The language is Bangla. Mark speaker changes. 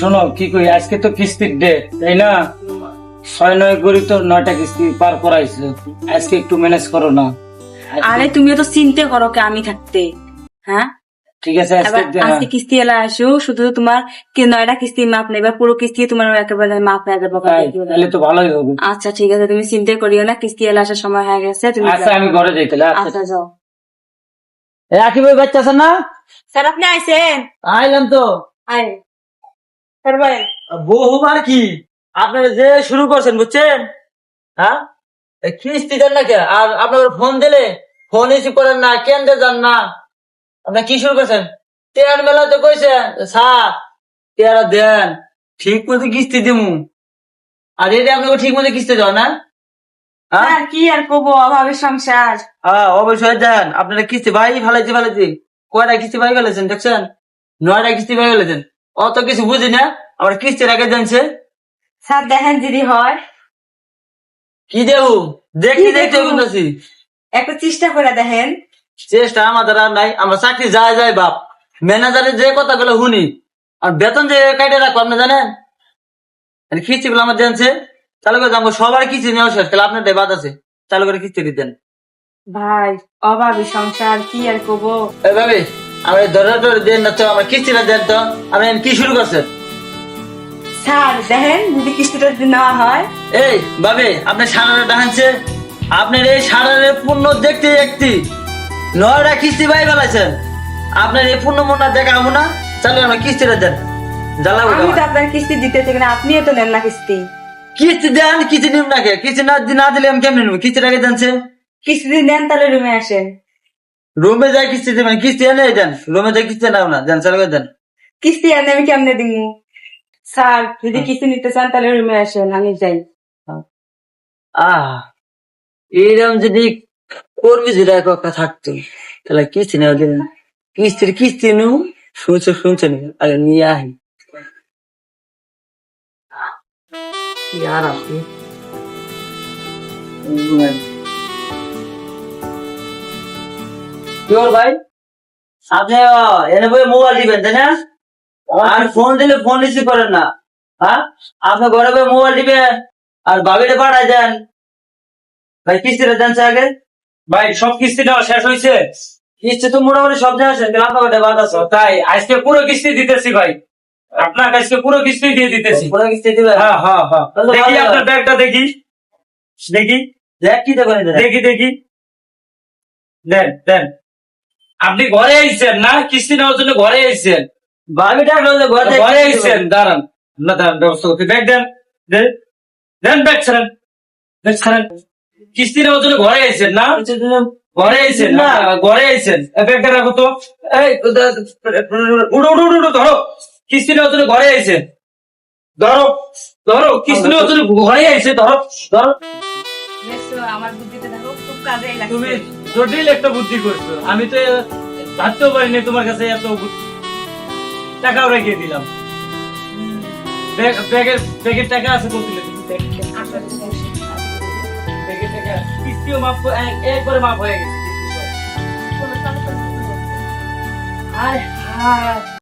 Speaker 1: শোনো কি কই আজকে তো কিস্তির ডেট তাই না? ছয় নয় করি তো নয়টা কিস্তি পার করাইছে। আজকে একটু ম্যানেজ করো না।
Speaker 2: আরে তুমিও তো চিনতে করো কে আমি থাকতে। হ্যাঁ?
Speaker 1: ঠিক আছে আজকে
Speaker 2: কিস্তি এলা আসো শুধু তোমার কি নয়টা কিস্তি মাপ নেই এবার পুরো কিস্তি তোমার একেবারে মাপ হয়ে যাবে
Speaker 1: তাহলে তো ভালোই হবে।
Speaker 2: আচ্ছা ঠিক আছে তুমি চিন্তা করিও না কিস্তি এলা আসার সময় হয়ে গেছে তুমি
Speaker 1: আচ্ছা আমি ঘরে যাই তাহলে আচ্ছা।
Speaker 2: আচ্ছা যাও।
Speaker 1: ভাই বাচ্চা না?
Speaker 2: স্যার আপনি আইসেন
Speaker 1: আইলাম তো।
Speaker 2: ভাই।
Speaker 3: বহুবার কি? আপনারা যে শুরু করছেন বুঝছেন? হ্যাঁ? কিস্তি দেন না কে? আর আপনার ফোন দিলে ফোন রিসিভ করেন না কেন্দ্রে যান না। আপনার কি শুরু করছেন? তেয়ার মেলা তো কইছেন স্যার তেয়ারা দেন ঠিক মতো কিস্তি দিমু। আর এটা আপনাকে ঠিক মতো কিস্তি দাও না? হ্যাঁ?
Speaker 2: কি আর করব? অভাবের সংসার।
Speaker 3: হ্যাঁ অবশ্যই দেন। আপনারা কিস্তি ভাই ফেলাইছে ফেলাইছে। কয়টা কিস্তি ভাই ফেলেছেন দেখছেন? নয়টা কিস্তি ভাই ফেলেছেন অত কিছু বুঝি না আমার কিস্তির আগে জানছে।
Speaker 2: স্যার দেখেন যদি হয়।
Speaker 3: কি দেবো? দেখি দেখতে? বলতেছি।
Speaker 2: একটু চেষ্টা করে দেখেন।
Speaker 3: চেষ্টা আমাদের আর নাই আমরা চাকরি যায় যায় বাপ। ম্যানেজারের যে কথাগুলো শুনি আর বেতন যে কাটে রাখব আপনি জানেন? কিস্তি গুলো আমার জানছে চালু করে যাব সবার কিস্তি নেওয়া শেষ তাহলে আপনার বাদ আছে। চালু করে কিস্তি দিতেন।
Speaker 2: ভাই অভাবী সংসার কি আর করব?
Speaker 3: এই ভাবি আমার দেন না তো আমার কিস্তিটা দেন তো। আপনি কি শুরু করছেন?
Speaker 2: স্যার দেখেন যদি কিস্তিটা হয়।
Speaker 3: এই বাবে আপনি সারাটা দেখাচ্ছে। আপনার এই সারারে পূর্ণ দেখতে দেখতে নয়টা কিস্তি বেলাছেন আপনার এই পূর্ণ মনে দেখাবো না। চালু আমার কিস্তিটা দেন। জ্বালাবো
Speaker 2: আমি তো আপনার কিস্তি দিতে না আপনিও তো নেন না কিস্তি।
Speaker 3: কিস্তি দেন কিস্তি নিব না কে কিস্তি না দিলে আমি কেমনি নেব কিস্তির আগে জানছে
Speaker 2: কিস্তি নেন তাহলে রুমে আসেন।
Speaker 3: রুমে যাই কিস্তি দেবেন কিস্তি এনে দেন রুমে যাই কিস্তি নাও না দেন চালু দেন?
Speaker 2: কিস্তি আনে আমি কেমনে দিব স্যার যদি কিস্তি নিতে চান তাহলে রুমে আসেন আমি যাই।
Speaker 3: আহ এরকম যদি কর্মী যদি এক একটা থাকতো তাহলে কিস্তি নেওয়া দিন। কিস্তির কিস্তি নেও শুনছো শুনছো নি? আগে নিয়ে আহি কি আর আপনি ভাই। আপনি আহ, এনে বই মোবাইল দিবেন তাই না? আর ফোন দিলে ফোন রিসিভ করেন না। হ্যাঁ? আপনি ঘরে বই মোবাইল দিবেন আর পাঠাই দেন। ভাই কিস্তিটা দেন আগে।
Speaker 1: ভাই সব কিস্তি দেওয়া শেষ হয়েছে
Speaker 3: কিস্তি তো মোটামুটি সব জায়গায় আপনার বাদ আছে।
Speaker 1: তাই আজকে পুরো কিস্তি দিতেছি ভাই। আজকে পুরো কিস্তি দিয়ে দিতেছি।
Speaker 3: পুরো কিস্তি দিবেন?
Speaker 1: হ্যাঁ হ্যাঁ হ্যাঁ। দেখি আপনার ব্যাগটা দেখি। দেখি।
Speaker 3: দেখ কি
Speaker 1: দেখি দেখি। দেন দেন। আপনি ঘরে আইছেন না? কিস্তি নেওয়ার জন্য ঘরে আইছেন?
Speaker 3: ঘরে
Speaker 1: ঘরে আইছেন দাঁড়ান। না দাঁড়ান ব্যবস্থা করতে। ব্যাগ দেন দেন ব্যাগ ছাড়েন। ব্যাগ ছাড়েন। কিস্তি নেওয়ার জন্য ঘরে আইছেন না? ঘরে আইছেন না। ঘরে আইছেন। ব্যাগটা রাখো তো।
Speaker 3: এই,
Speaker 1: উড়ো উড়ো উড়ো ধরো। কিস্তি নেওয়ার জন্য ঘরে আইছেন। ধরো ধরো। কিস্তি নেওয়ার জন্য ঘরে আইছে ধরো। ধরো।
Speaker 2: আমার বুদ্ধিতে দেখো খুব কাজে
Speaker 1: তুমি জটিল একটা বুদ্ধি করছ। আমি তো ভাবতেও পারিনি তোমার কাছে এত। টাকাও রেখে দিলাম। ব্যাগের ব্যাগের টাকা আছে কত ব্যাগের টাকা। কিস্তিও মাফ করে- এক- একবারে মাফ হয়ে গেছে।